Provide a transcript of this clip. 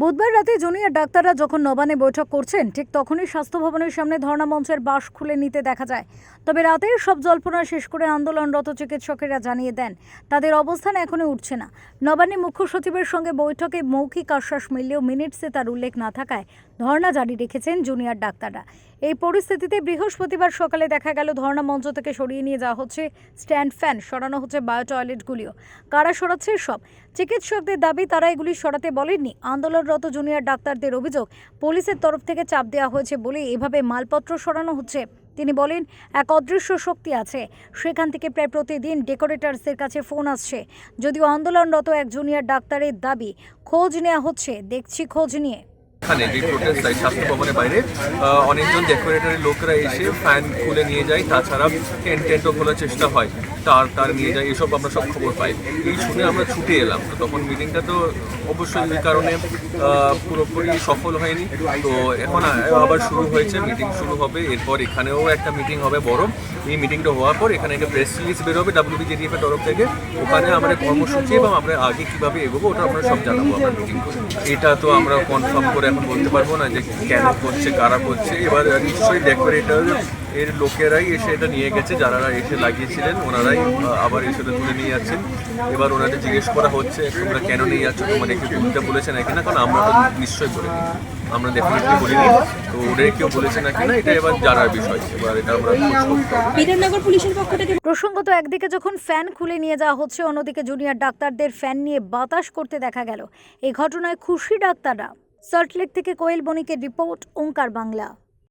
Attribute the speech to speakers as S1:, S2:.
S1: বুধবার রাতে জুনিয়র ডাক্তাররা যখন নবানে বৈঠক করছেন, ঠিক তখনই স্বাস্থ্য ভবনের সামনে ধর্ণা মঞ্চের বাঁশ খুলে নিতে দেখা যায়। তবে রাতে সব জল্পনা শেষ করে আন্দোলনরত চিকিৎসকেরা জানিয়ে দেন, তাদের অবস্থান এখনই উঠছে না। নবান্নে মুখ্য সচিবের সঙ্গে বৈঠকে মৌখিক আশ্বাস মিললেও মিনিটসে তার উল্লেখ না থাকায় ধর্ণা জারি রেখেছেন জুনিয়র ডাক্তাররা। এই পরিস্থিতিতে বৃহস্পতিবার সকালে দেখা গেল, ধর্ণা মঞ্চ থেকে সরিয়ে নিয়ে যাওয়া হচ্ছে স্ট্যান্ড ফ্যান, সরানো হচ্ছে বায়ো টয়লেটগুলিও। কারা সরাচ্ছে সব? চিকিৎসকদের দাবি, তারা এগুলি সরাতে বলেননি। আন্দোলনরত জুনিয়র ডাক্তারদের অভিযোগ, পুলিশের তরফ থেকে চাপ দেওয়া হয়েছে বলে এভাবে মালপত্র সরানো হচ্ছে। তিনি বলেন, এক অদৃশ্য শক্তি আছে। সেখান থেকে প্রায় প্রতিদিন ডেকোরেটার্সের কাছে ফোন আসছে। যদিও আন্দোলনরত এক জুনিয়র ডাক্তারের দাবি, খোঁজ নেওয়া হচ্ছে। দেখছি খোঁজ নিয়ে।
S2: এখানে যে প্রোটেস্ট হয়, স্বাস্থ্য ভবনের বাইরে অনেকজন ডেকোরেটরের লোকরা এসে ফ্যান খুলে নিয়ে যায়, তাছাড়া টেন্ট টেন্টও খোলার চেষ্টা হয়, তার তার নিয়ে যায়, এসব আমরা সব খবর পাই। এই শুনে আমরা ছুটে এলাম, তো তখন মিটিংটা তো অবশ্যই এই কারণে পুরোপুরি সফল হয়নি। তো এখন আবার শুরু হয়েছে মিটিং শুরু হবে, এরপর এখানেও একটা মিটিং হবে বড়। এই মিটিংটা হওয়ার পর এখানে একটা প্রেস রিলিজ বেরোবে ডাব্লিউবিজেডিএফ এর তরফ থেকে। ওখানে আমাদের কর্মসূচি এবং আমরা আগে কীভাবে এগোবো, ওটা আমরা সব জানাব, আমরা মিটিং এটা তো আমরা কনফার্ম করে এখন বলতে পারব না যে কেন করছে, কারা করছে। এবার নিশ্চয়ই ডেকোরেটর এর লোকেরাই এসে এটা নিয়ে গেছে, যারা এসে লাগিয়েছিলেন, ওনারাই আবার এসে তুলে নিয়ে যাচ্ছেন। এবার ওনাদের জিজ্ঞেস করা হচ্ছে, তোমরা কেন নিয়ে যাচ্ছ? তোমাদের কি তুলতে বলেছে নাকি না? কারণ আমরা তো নিশ্চয়ই বলিনি আমরা ডেফিনেটলি বলিনি তো ওদের কেউ বলেছে নাকি না, এটা এবার জানার বিষয়। এবার এটা আমরা।
S3: বিধাননগর পুলিশের পক্ষ থেকে
S1: প্রসঙ্গত একদিকে যখন ফ্যান খুলে নিয়ে যাওয়া হচ্ছে, অন্যদিকে জুনিয়র ডাক্তারদের ফ্যান নিয়ে বাতাস করতে দেখা গেল। এই ঘটনায় খুশি ডাক্তাররা। সল্টলেক থেকে কোয়েল বণিকের রিপোর্ট ওঙ্কার বাংলা।